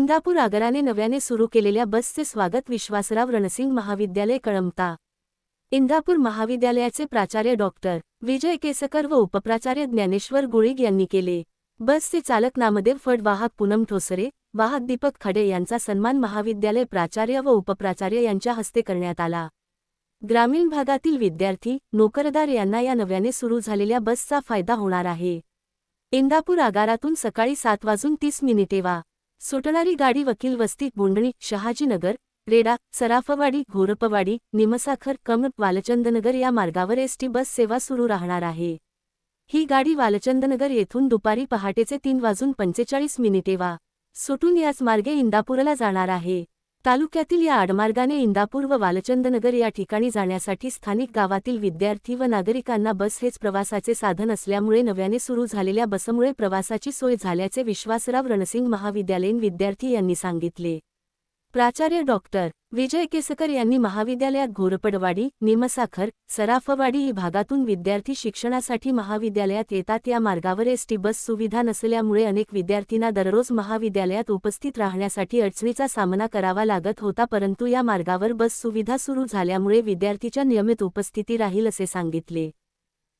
इंदापूर आगाराने नव्याने सुरू केलेल्या बसचे स्वागत विश्वासराव रणसिंग महाविद्यालय कळमता इंदापूर महाविद्यालयाचे प्राचार्य डॉक्टर विजय केसकर व उपप्राचार्य ज्ञानेश्वर गुळीग यांनी केले. बसचे चालक नामदेव फड वाहक पूनम ठोसरे वाहक दीपक खडे यांचा सन्मान महाविद्यालय प्राचार्य व उपप्राचार्य यांच्या हस्ते करण्यात आला. ग्रामीण भागातील विद्यार्थी नोकरदार यांना या नव्याने सुरू झालेल्या बसचा फायदा होणार आहे. इंदापूर आगारातून सकाळी सात वाजून तीस मिनिटे वा सुटणारी गाडी वकील वस्ती बोंडणी शहाजीनगर रेडा सराफवाडी घोरपवाडी निमसाखर कम वालचंदनगर या मार्गावर एसटी बस सेवा सुरू राहणार आहे. ही गाडी वालचंदनगर येथून दुपारी पहाटेचे तीन वाजून पंचेचाळीस मिनिटे वा सुटून याच मार्गे इंदापूरला जाणार आहे. तालुक्यातील या आडमार्गाने इंदापूर व वालचंदनगर या ठिकाणी जाण्यासाठी स्थानिक गावातील विद्यार्थी व नागरिकांना बस हेच प्रवासाचे साधन असल्यामुळे नव्याने सुरू झालेल्या बसमुळे प्रवासाची सोय झाल्याचे विश्वासराव रणसिंग महाविद्यालयीन विद्यार्थी यांनी सांगितले. प्राचार्य डॉक्टर विजय केसकर यांनी महाविद्यालयात घोरपडवाडी निमसाखर सराफवाडी ही भागातून विद्यार्थी शिक्षणासाठी महाविद्यालयात येतात. या मार्गावर एसटी बस सुविधा नसल्यामुळे अनेक विद्यार्थ्यांना दररोज महाविद्यालयात उपस्थित राहण्यासाठी अडचणीचा सामना करावा लागत होता परंतु या मार्गावर बस सुविधा सुरू झाल्यामुळे विद्यार्थीच्या नियमित उपस्थिती राहील असे सांगितले.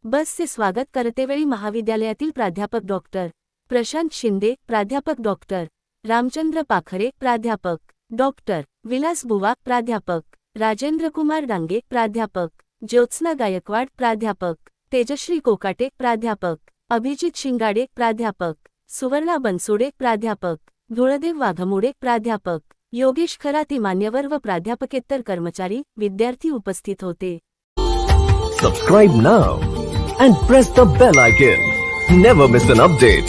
बसचे स्वागत करतेवेळी महाविद्यालयातील प्राध्यापक डॉक्टर प्रशांत शिंदे प्राध्यापक डॉक्टर रामचंद्र पाखरे प्राध्यापक डॉक्टर विलास बुवा प्राध्यापक. राजेंद्र कुमार डांगे प्राध्यापक. ज्योत्स्ना गायकवाड प्राध्यापक. तेजश्री कोकाटे प्राध्यापक. अभिजित शिंगाडे प्राध्यापक. सुवर्णा बनसोडे प्राध्यापक. धुळदेव वाघमोडे प्राध्यापक. योगेश खराती मान्यवर व प्राध्यापकेतर कर्मचारी विद्यार्थी उपस्थित होते. Subscribe now and press the bell icon never miss an update